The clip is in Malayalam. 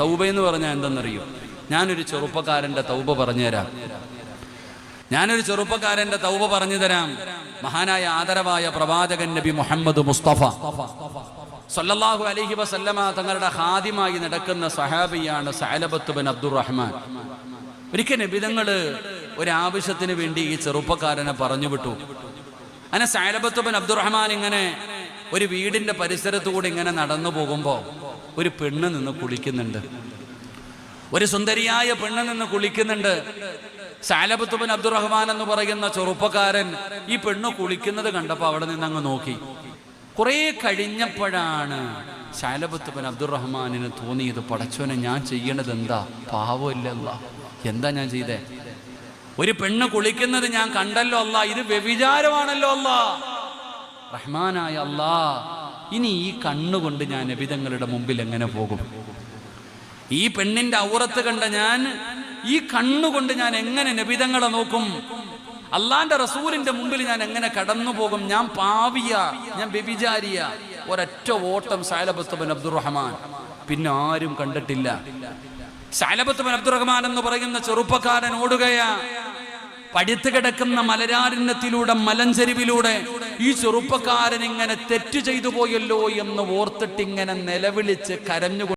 തൗബ എന്ന് പറഞ്ഞാൽ എന്തെന്നറിയോ? ഞാനൊരു ചെറുപ്പക്കാരന്റെ തൗബ പറഞ്ഞുതരാം. ഞാനൊരു ചെറുപ്പക്കാരന്റെ തൗബ പറഞ്ഞു തരാം മഹാനായ ആദരവായ പ്രവാചകൻ നബി മുഹമ്മദ് മുസ്തഫ. സല്ലല്ലാഹു അലഹി വസല്ലമ തങ്ങളുടെ ഹാദിമായി നടക്കുന്ന സഹാബിയാണ് സഅലബത്ത് ബിൻ അബ്ദുറഹ്മാൻ. ഒരിക്കൽ നബിതങ്ങൾ ഒരാവശ്യത്തിന് വേണ്ടി ഈ ചെറുപ്പക്കാരനെ പറഞ്ഞു വിട്ടു. അങ്ങനെ സഅലബത്ത് ബിൻ അബ്ദുറഹ്മാൻ ഇങ്ങനെ ഒരു വീടിന്റെ പരിസരത്തു കൂടി ഇങ്ങനെ നടന്നു പോകുമ്പോ ഒരു പെണ്ണ് നിന്ന് കുളിക്കുന്നുണ്ട്. ഒരു സുന്ദരിയായ പെണ്ണ് നിന്ന് കുളിക്കുന്നുണ്ട്. സാലബത്തുബൻ അബ്ദുറഹ്മാൻ എന്ന് പറയുന്ന ചെറുപ്പക്കാരൻ ഈ പെണ്ണ് കുളിക്കുന്നത് കണ്ടപ്പോൾ അവിടെ നിന്ന് അങ്ങ് നോക്കി. കുറെ കഴിഞ്ഞപ്പോഴാണ് ശാലബത്തുബൻ അബ്ദുറഹ്മാനിന് തോന്നിയത് പടച്ചോനെ ഞാൻ ചെയ്യണത് എന്താ? പാവമില്ലല്ല എന്താ ഞാൻ ചെയ്തേ? ഒരു പെണ്ണ് കുളിക്കുന്നത് ഞാൻ കണ്ടല്ലോ അല്ല. ഇത് വ്യഭിചാരമാണല്ലോ അല്ല. റഹ്മാനായ അല്ലാ. ഇനി ഈ കണ്ണുകൊണ്ട് ഞാൻ നബിതങ്ങളുടെ മുമ്പിൽ എങ്ങനെ പോകും? ഈ പെണ്ണിന്റെ ഔറത്ത് കണ്ട ഞാൻ ഈ കണ്ണുകൊണ്ട് ഞാൻ എങ്ങനെ നബിതങ്ങളെ നോക്കും? അള്ളാന്റെ റസൂലിന്റെ മുമ്പിൽ ഞാൻ എങ്ങനെ കടന്നു പോകും? ഞാൻ പാവിയ ഞാൻ വ്യഭിചാരിയ ഒരൊറ്റ ഓട്ടം സാലബത്തുബൻ അബ്ദുറഹ്മാൻ. പിന്നെ ആരും കണ്ടിട്ടില്ല. സാലബത്തുബൻ അബ്ദുറഹ്മാൻ എന്ന് പറയുന്ന ചെറുപ്പക്കാരൻ ഓടുകയാ. പടുത്തു കിടക്കുന്ന മലരാരണ്യത്തിലൂടെ മലഞ്ചെരിവിലൂടെ ഈ ചെറുപ്പക്കാരൻ ഇങ്ങനെ തെറ്റ് ചെയ്തു പോയല്ലോ എന്ന് ഓർത്തിട്ട് ഇങ്ങനെ നിലവിളിച്ച് കരഞ്ഞു